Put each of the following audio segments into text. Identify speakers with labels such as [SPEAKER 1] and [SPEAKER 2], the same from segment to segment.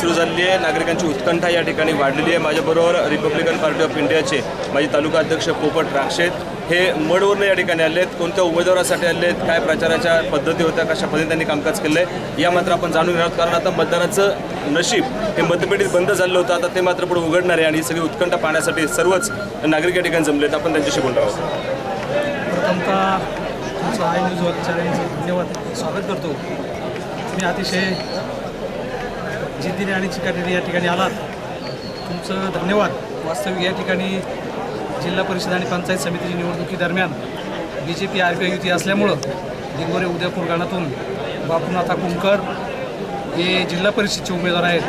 [SPEAKER 1] सुरू झालेली आहे. नागरिकांची उत्कंठा या ठिकाणी वाढलेली आहे. माझ्याबरोबर रिपब्लिकन पार्टी ऑफ इंडियाचे माजी तालुका अध्यक्ष पोपट राक्षेत हे मडवरनं या ठिकाणी आले आहेत. कोणत्या उमेदवारासाठी आले आहेत? काय प्रचाराच्या पद्धती होत्या? कशा पद्धतीने त्यांनी कामकाज केलं आहे या मात्र आपण जाणून घेणार आहोत. कारण आता मतदानाचं नशीब हे मतपेटीत बंद झालं होतं. आता ते मात्र पुढे उघडणार आहे आणि ही सगळी उत्कंठा पाहण्यासाठी सर्वच नागरिक या ठिकाणी जमले आहेत आपण त्यांच्याशी बोलणार आहोत.
[SPEAKER 2] धन्यवाद. स्वागत करतो. मी अतिशय जिद्दीने आणि चिकाटीने या ठिकाणी आलात. तुमचं धन्यवाद. वास्तविक या ठिकाणी जिल्हा परिषद आणि पंचायत समितीची निवडणुकीदरम्यान B J P R P I युती असल्यामुळं दिगोरे उदयपूर गाणातून बापूनाथा कुंकर हे जिल्हा परिषदचे उमेदवार आहेत.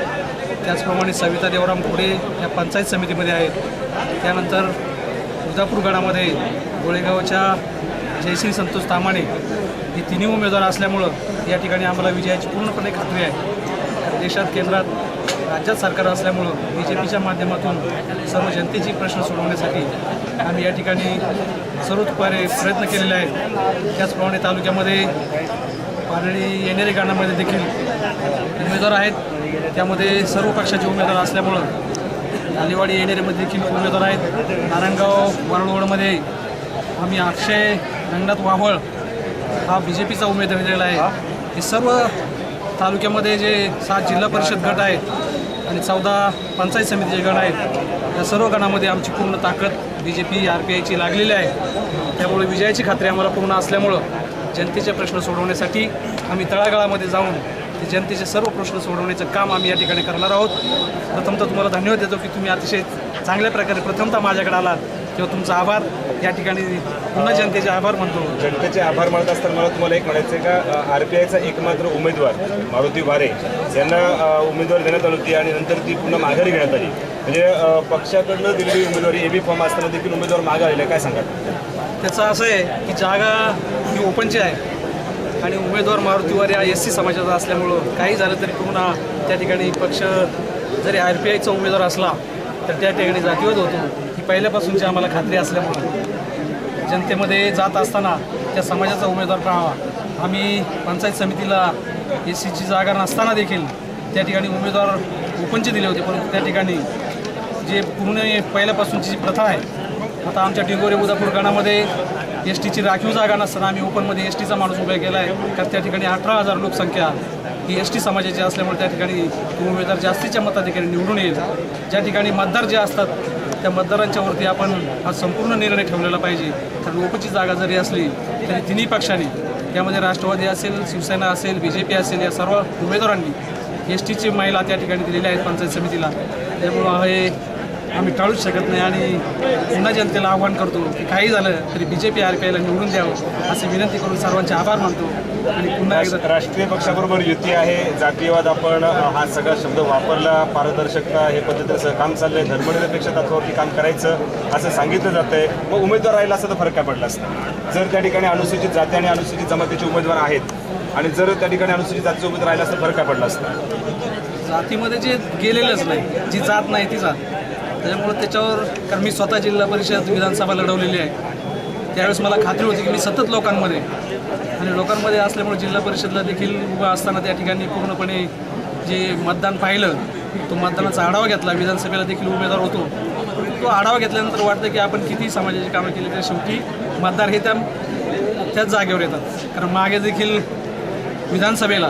[SPEAKER 2] त्याचप्रमाणे सविता देवराम घोडे या पंचायत समितीमध्ये आहेत. त्यानंतर उदापूर गडामध्ये गोळेगावच्या जयश्री संतोष तामाणे हे तिन्ही उमेदवार असल्यामुळं या ठिकाणी आम्हाला विजयाची पूर्णपणे खात्री आहे. देशात केंद्रात राज्यात सरकार असल्यामुळं बी जे पीच्या माध्यमातून सर्व जनतेची प्रश्न सोडवण्यासाठी आम्ही या ठिकाणी सर्वतोपरी प्रयत्न केलेले आहेत. त्याचप्रमाणे तालुक्यामध्ये पारळी येणेरे गाण्यामध्ये देखील उमेदवार आहेत. त्यामध्ये सर्व पक्षाचे उमेदवार असल्यामुळं आलेवाडी येणेरेमध्ये देखील उमेदवार आहेत. नारायणगाव वरळवडमध्ये आम्ही अक्षय रंगनाथ वाहळ हा बी जे पीचा उमेदवार दिलेला आहे. हे सर्व तालुक्यामध्ये जे सात जिल्हा परिषद गट आहेत आणि चौदा पंचायत समितीचे गट आहेत या सर्व गणामध्ये आमची पूर्ण ताकद B J P R P आयची लागलेली आहे. त्यामुळे विजयाची खात्री आम्हाला पूर्ण असल्यामुळं जनतेचे प्रश्न सोडवण्यासाठी आम्ही तळागाळामध्ये जाऊन ते जनतेचे सर्व प्रश्न सोडवण्याचं काम आम्ही या ठिकाणी करणार आहोत. प्रथमतः तुम्हाला धन्यवाद देतो की तुम्ही अतिशय चांगल्या प्रकारे प्रथमतः माझ्याकडे आलात. तेव्हा तुमचा आभार या ठिकाणी पुन्हा जनतेचे आभार मानतो.
[SPEAKER 1] जनतेचे आभार मानत असताना मला तुम्हाला एक म्हणायचं आहे का आर पी आयचा एकमात्र उमेदवार मारुती वारे यांना उमेदवारी देण्यात आली होती आणि नंतर ती पुन्हा माघारी घेण्यात आली. म्हणजे पक्षाकडनं दिलेली उमेदवारी ए बी फॉर्म असताना देखील उमेदवार मागे आलेला काय सांगा
[SPEAKER 2] त्याचं असं आहे की जागा ही ओपनची आहे आणि उमेदवार मारुतीवारी हा एस सी समाजाचा असल्यामुळं काही झालं तरी पुन्हा त्या ठिकाणी पक्ष जरी आर पी आयचा उमेदवार असला तर त्या ठिकाणी जातीवाद होतो. ही पहिल्यापासूनची आम्हाला खात्री असल्यामुळे जनतेमध्ये जात असताना त्या समाजाचा उमेदवार पाहावा. आम्ही पंचायत समितीला ए सीची जागा नसताना देखील त्या ठिकाणी उमेदवार ओपनचे दिले होते. परंतु त्या ठिकाणी जे पूर्ण पहिल्यापासूनची जी प्रथा आहे आता आमच्या डिगोरे उदापूर गणामध्ये एस टीची राखीव जागा नसताना आम्ही ओपनमध्ये एस टीचा माणूस उभा केला आहे कारण त्या ठिकाणी अठरा हजार लोकसंख्या ही एस टी समाजाची असल्यामुळे त्या ठिकाणी उमेदवार जास्तीच्या मताधिकारी निवडून येईल. ज्या ठिकाणी मतदार जे असतात त्या मतदारांच्या वरती आपण हा संपूर्ण निर्णय ठेवलेला पाहिजे. कारण लोकची जागा जरी असली तरी तिन्ही पक्षांनी त्यामध्ये राष्ट्रवादी असेल शिवसेना असेल बी जे पी असेल या सर्व उमेदवारांनी एस टीची महिला त्या ठिकाणी दिलेल्या आहेत पंचायत समितीला. त्यामुळं हे आम्ही टाळूच शकत नाही आणि पुन्हा जनतेला आव्हान करतो की काही झालं तरी B J P R P आयला निवडून द्यावं अशी विनंती करून सर्वांचे आभार मानतो आणि पुन्हा एकदा
[SPEAKER 1] राष्ट्रीय पक्षाबरोबर युती आहे जातीयवाद आपण हा सगळा शब्द वापरला. पारदर्शकता हे पद्धतीचं काम चाललंय. धर्मनिरपेक्ष तत्वावरती काम करायचं असं सांगितलं जातंय. मग उमेदवार राहिला असता तर फरक काय पडला असता? जर त्या ठिकाणी अनुसूचित जाती आणि अनुसूचित जमातीचे उमेदवार आहेत आणि जर त्या ठिकाणी अनुसूचित जातीचे उमेदवार राहिला असता फरक काय पडला असता?
[SPEAKER 2] जातीमध्ये जे गेलेलंच नाही जी जात नाही ती जात. त्याच्यामुळं त्याच्यावर कारण मी स्वतः जिल्हा परिषद विधानसभा लढवलेली आहे. त्यावेळेस मला खात्री होती की मी सतत लोकांमध्ये आणि लोकांमध्ये असल्यामुळे जिल्हा परिषदला देखील उभा असताना त्या ठिकाणी पूर्णपणे जे मतदान पाहिलं तो मतदानाचा आढावा घेतला. विधानसभेला देखील उमेदवार होतो. तो आढावा घेतल्यानंतर वाटतं की आपण किती समाजाची कामं केली त्या शेवटी मतदार हे त्या त्याच जागेवर येतात. कारण मागे देखील विधानसभेला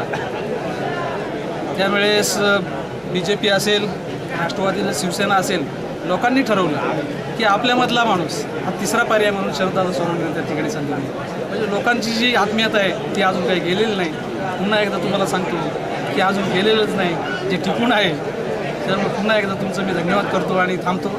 [SPEAKER 2] त्यावेळेस बी जे पी असेल राष्ट्रवादी शिवसेना असेल लोकांनी ठरवलं की आपल्यामधला माणूस हा तिसरा पर्याय म्हणून शरदादा सोनवणे त्या ठिकाणी सांगितलं म्हणजे लोकांची जी आत्मीयता आहे ती अजून काही गेलेली नाही. पुन्हा एकदा तुम्हाला सांगतो की अजून गेलेलंच नाही. जे टिकून आहे तर मग पुन्हा एकदा तुमचं मी धन्यवाद करतो आणि थांबतो.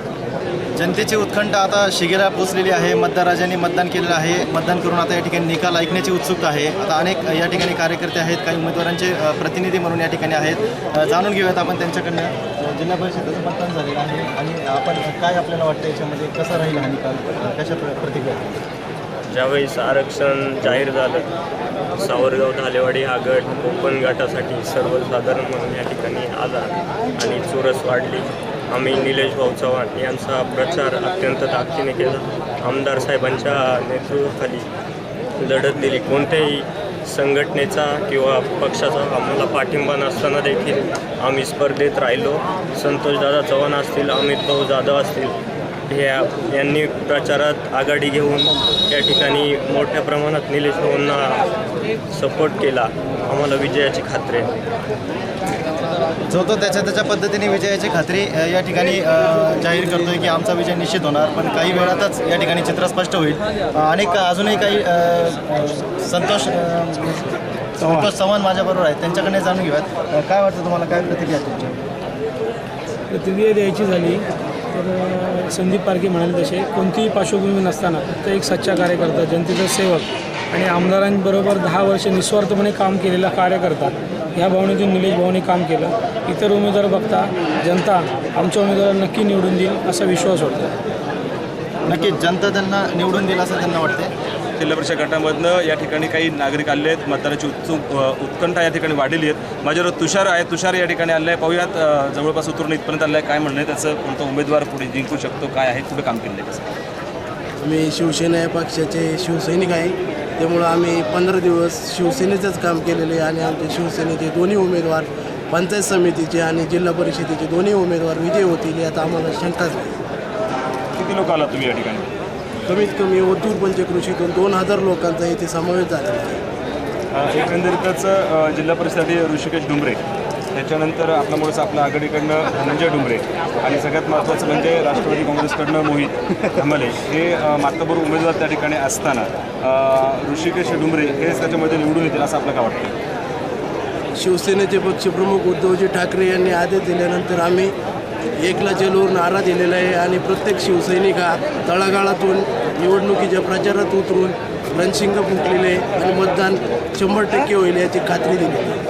[SPEAKER 3] जनतेची उत्खंड आता शिगेला पोचलेली आहे. मतदाराजांनी मतदान केलेलं आहे. मतदान करून आता या ठिकाणी निकाल ऐकण्याची उत्सुकता आहे. आता अनेक या ठिकाणी कार्यकर्ते आहेत. काही उमेदवारांचे प्रतिनिधी म्हणून या ठिकाणी आहेत. जाणून घेऊयात आपण त्यांच्याकडनं. जिल्हा परिषदेचं मतदान झालेलं आहे आणि आपण काय आपल्याला वाटतं याच्यामध्ये कसा राहील हा निकाल कशा प्र- प्रतिक्रिया
[SPEAKER 4] ज्यावेळेस आरक्षण जाहीर झालं सावरगाव धालेवाडी हा गट कोकण गटासाठी सर्वसाधारण म्हणून या ठिकाणी आला आणि चुरस वाढली. आम्ही निलेश भाऊ चव्हाण यांचा प्रचार अत्यंत ताकदीने केला. आमदार साहेबांच्या नेतृत्वाखाली लढत दिली. कोणत्याही संघटनेचा किंवा पक्षाचा आम्हाला पाठिंबा नसताना देखील आम्ही स्पर्धेत राहिलो. संतोषदादा चव्हाण असतील अमित भाऊ जाधव असतील हे यांनी प्रचारात आघाडी घेऊन या ठिकाणी मोठ्या प्रमाणात निलेश भाऊंना सपोर्ट केला. आम्हाला विजयाची खात्री आहे.
[SPEAKER 3] जो तो त्याच्या त्याच्या पद्धतीने विजयाची खात्री या ठिकाणी जाहीर करतोय की आमचा विजय निश्चित होणार पण काही वेळातच या ठिकाणी चित्र स्पष्ट होईल. अनेक अजूनही काही संतोष संतोष चव्हाण माझ्याबरोबर आहेत त्यांच्याकडे जाणून घेऊयात. काय वाटतं तुम्हाला? काय प्रतिक्रिया आहे
[SPEAKER 5] प्रतिक्रिया द्यायची झाली तर संदीप पारखे म्हणाले तसे कोणतीही पार्श्वभूमी नसताना फक्त एक सच्चा कार्यकर्ता जनतेचा सेवक आणि आमदारांबरोबर दहा वर्ष निस्वार्थपणे काम केलेला कार्यकर्ता ह्या भावनेतून निलेश भाऊने काम केलं. इतर उमेदवार बघता जनता आमच्या उमेदवाराला नक्की निवडून देईल असा विश्वास वाटतो.
[SPEAKER 3] नक्कीच जनता त्यांना निवडून दिलं असं त्यांना वाटते
[SPEAKER 1] जिल्हा परिषद गटामधनं या ठिकाणी काही नागरिक आले आहेत. मतदानाची उत्सुक उत्कंठा या ठिकाणी वाढलेली आहेत. माझ्याबरोबर तुषार आहे तुषार या ठिकाणी आलं आहे. पाहूयात जवळपास उतरून इथपर्यंत आलं आहे. काय म्हणणं आहे त्याचं? कोणता उमेदवार पुढे जिंकू शकतो? काय आहे? कुठे काम केलं आहे कसं
[SPEAKER 6] मी शिवसेना या पक्षाचे शिवसैनिक आहे. त्यामुळं आम्ही पंधरा दिवस शिवसेनेचंच काम केलेले आहे आणि आमचे शिवसेनेचे दोन्ही उमेदवार पंचायत समितीचे आणि जिल्हा परिषदेचे दोन्ही उमेदवार विजय होतील यात आम्हाला शंकाच नाही.
[SPEAKER 1] किती लोक आला तुम्ही या ठिकाणी?
[SPEAKER 6] कमीत कमी ओतूर पंचकृषीतून दोन हजार लोकांचा इथे समावेश
[SPEAKER 1] अ, एकंदरीतच जिल्हा परिषदेसाठी ऋषिकेश डुंबरे. त्याच्यानंतर आपल्यामुळेच आपल्या आघाडीकडनं धनंजय डुंबरे आणि सगळ्यात महत्त्वाचं म्हणजे राष्ट्रवादी काँग्रेसकडनं मोहित धमले हे मातबर उमेदवार त्या ठिकाणी असताना ऋषिकेश डुंबरे हेच त्याच्यामध्ये निवडून येतील असं आपल्याला वाटतं?
[SPEAKER 6] शिवसेनेचे पक्षप्रमुख उद्धवजी ठाकरे यांनी आदेश दिल्यानंतर आम्ही एकला जेलवर नारा दिलेला आहे आणि प्रत्येक शिवसैनिक हा तळागाळातून निवडणुकीच्या प्रचारात उतरून रणशिंग फुंकलेले आहे आणि मतदान शंभर टक्के होईल याची खात्री दिली. आहे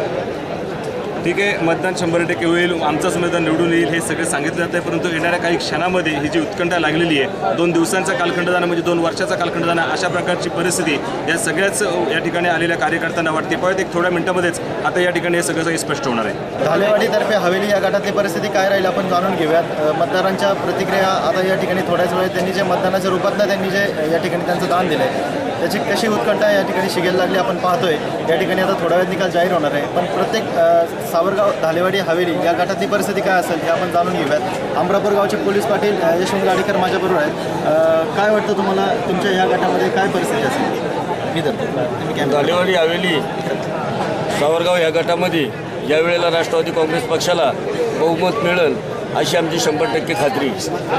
[SPEAKER 1] ठीक आहे मतदान शंभर टक्के होईल आमचाच उमेदवार निवडून येईल हे सगळं सांगितलं जातं आहे परंतु येणाऱ्या काही क्षणामध्ये ही जी उत्कंठा लागलेली आहे दोन दिवसांचा कालखंड जाणं म्हणजे दोन वर्षाचा कालखंड जाणं अशा प्रकारची परिस्थिती या सगळ्याच या ठिकाणी आलेल्या कार्यकर्त्यांना वाटते. परत एक थोड्या मिनिटामध्येच आता या ठिकाणी हे सगळं काही स्पष्ट होणार आहे.
[SPEAKER 3] धालेवाडीतर्फे हवेली या गटातली परिस्थिती काय राहील आपण जाणून घेऊयात. मतदारांच्या प्रतिक्रिया आता या ठिकाणी थोड्याच वेळात त्यांनी जे मतदानाच्या रूपातनं त्यांनी जे या ठिकाणी त्यांचं दान दिलं आहे त्याची कशी उत्कंठा या ठिकाणी शिगेल लागली आपण पाहतोय. या ठिकाणी आता थोड्या वेळ निकाल जाहीर होणार आहे. पण प्रत्येक सावरगाव धालेवाडी हवेली या गटातली परिस्थिती काय असेल हे आपण जाणून घेऊयात. अमरापूर गावचे पोलीस पाटील यशवंत गाडीकर माझ्याबरोबर आहेत. काय वाटतं तुम्हाला? तुमच्या या गटामध्ये काय परिस्थिती असेल? मी धरतो
[SPEAKER 7] धालेवाडी हवेली सावरगाव या गटामध्ये यावेळेला राष्ट्रवादी काँग्रेस पक्षाला बहुमत मिळेल. अशी आमची शंभर टक्के खात्री.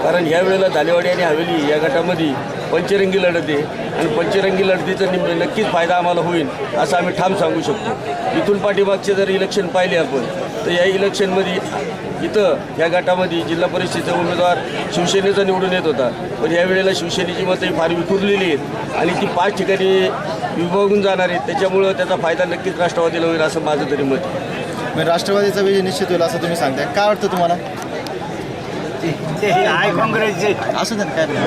[SPEAKER 7] कारण ह्या वेळेला दालेवाडी आणि हवेली या गटामध्ये पंचरंगी लढत आहे आणि पंचरंगी लढतीचा निम नक्कीच फायदा आम्हाला होईल असं आम्ही ठाम सांगू शकतो. इथून पाठीमागचे जर इलेक्शन पाहिले आपण तर या इलेक्शनमध्ये इथं या गटामध्ये जिल्हा परिषदेचा उमेदवार शिवसेनेचा निवडून येत होता. पण या वेळेला शिवसेनेची मतं फार विखुरलेली आहेत आणि ती पाच ठिकाणी विभागून जाणार आहेत त्याच्यामुळं त्याचा फायदा नक्कीच राष्ट्रवादीला होईल असं माझं तरी मत
[SPEAKER 3] राष्ट्रवादीचा विजय निश्चित होईल असं तुम्ही सांगताय. काय वाटतं तुम्हाला? असू काय नाही.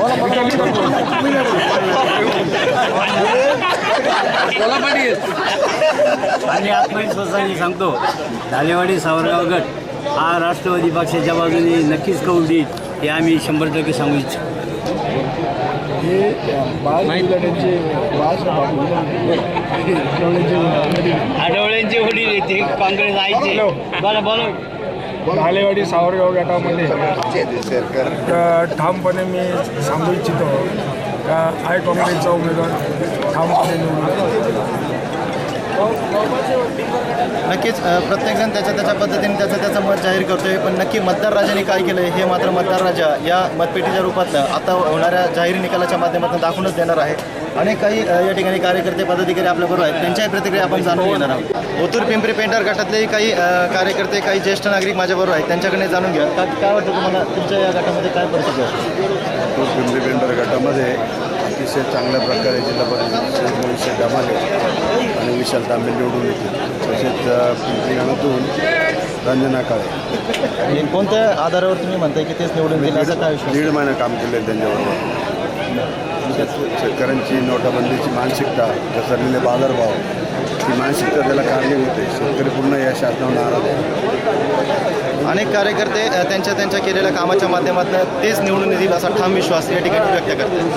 [SPEAKER 8] आणि आत्मविश्वासाने सांगतो धालेवाडी सावरगाव गट हा राष्ट्रवादी पक्षाच्या बाजूने नक्कीच कौल देईल हे आम्ही शंभर टक्के सांगू इच्छितो. आठवड्यांचे वडील. येते काँग्रेस आयचे बोला बोला.
[SPEAKER 5] भालेवाडी सावरगाव गटामध्ये. ठामपणे मी सांगू इच्छितो का आय काँग्रेसचा उमेदवार ठामपणे निवडून
[SPEAKER 3] नक्कीच प्रत्येकजण त्याच्या त्याच्या पद्धतीने त्याचं त्याचं मत जाहीर करतोय पण नक्की मतदार राजाने काय केलं हे मात्र मतदार राजा या मतपेटीच्या रूपातलं आता होणाऱ्या जाहीर निकालाच्या माध्यमातून दाखवूनच देणार आहे. अनेक काही या ठिकाणी कार्यकर्ते पदाधिकारी आपल्याबरोबर आहेत. त्यांच्याही प्रतिक्रिया आपण जाणून घेणार आहोत. ओतूर पिंपरी पेंटर गटातलेही काही कार्यकर्ते काही ज्येष्ठ नागरिक माझ्याबरोबर आहेत. त्यांच्याकडे जाणून घ्या का काय वाटतं तुम्हाला तुमच्या या गटामध्ये काय परिस्थिती आहे?
[SPEAKER 9] तो पिंपरी पेंटर गटामध्ये अतिशय चांगल्या प्रकारे जिल्हा परिषदेचे भविष्य गमाले आणि विशाल तांबे निवडून येतील. तसेच पिंपरी गावातून रंजना काळे.
[SPEAKER 3] आणि कोणत्या आधारावर तुम्ही म्हणताय की तेच निवडून दिलं असं काय
[SPEAKER 9] दीड महिना काम केले त्यांच्याबरोबर. शेतकऱ्यांची नोटाबंदीची मानसिकता घसरलेले बाजारभाव ही मानसिकता त्याला कारणीभूत होते. शेतकरी पूर्ण या शासनावर नाराज आहे.
[SPEAKER 3] अनेक कार्यकर्ते त्यांच्या त्यांच्या केलेल्या कामाच्या माध्यमातून तेच निवडून येतील असा ठाम विश्वास या ठिकाणी व्यक्त करतात.